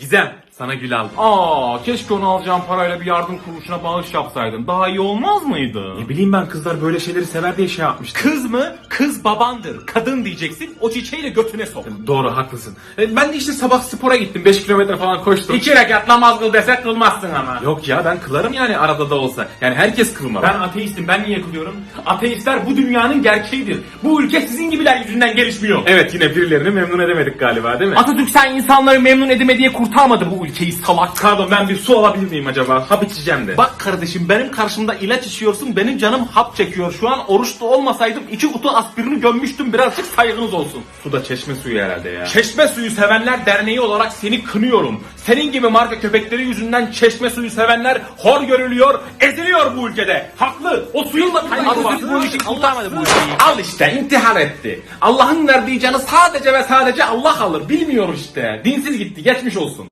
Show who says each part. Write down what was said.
Speaker 1: Gizem sana gül aldım.
Speaker 2: Aa keşke onu alacağım parayla bir yardım kuruluşuna bağış yapsaydın. Daha iyi olmaz mıydı?
Speaker 1: Ne bileyim ben kızlar böyle şeyleri sever diye şey yapmıştım.
Speaker 2: Kız mı? Kız babandır. Kadın diyeceksin. O çiçeği de götüne sok.
Speaker 1: Doğru haklısın. E, Ben de işte sabah spora gittim 5 kilometre falan koştum.
Speaker 2: İki rekat namaz kıl desek kılmazsın ama.
Speaker 1: Yok ya ben kılarım yani arada da olsa. Yani herkes kılmalı.
Speaker 2: Ben ateistim. Ben niye kılıyorum? Ateistler bu dünyanın gerçeğidir. Bu ülke sizin gibiler yüzünden gelişmiyor.
Speaker 1: Evet yine birilerini memnun edemedik galiba değil mi?
Speaker 2: Atatürk sen insanları memnun edeme diye kurtarmadı bu ülkeyi salak.
Speaker 1: Pardon ben bir su alabilir miyim acaba? Hap içeceğim de.
Speaker 2: Bak kardeşim benim karşımda ilaç içiyorsun benim canım hap çekiyor. Şu an oruçlu olmasaydım iki kutu aspirini gömmüştüm birazcık saygınız olsun.
Speaker 1: su da çeşme suyu herhalde ya.
Speaker 2: Çeşme Suyu Sevenler Derneği olarak seni kınıyorum. Senin gibi marka köpekleri yüzünden çeşme suyu sevenler hor görülüyor, eziliyor bu ülkede. Haklı. O suyun da kaynağı var.
Speaker 1: Bu işi kurtarmadı bu ülkeyi.
Speaker 2: Al işte intihar etti. Allah'ın verdiği canı sadece ve sadece Allah alır. Bilmiyor işte. Dinsiz gitti. Geçmiş olsun.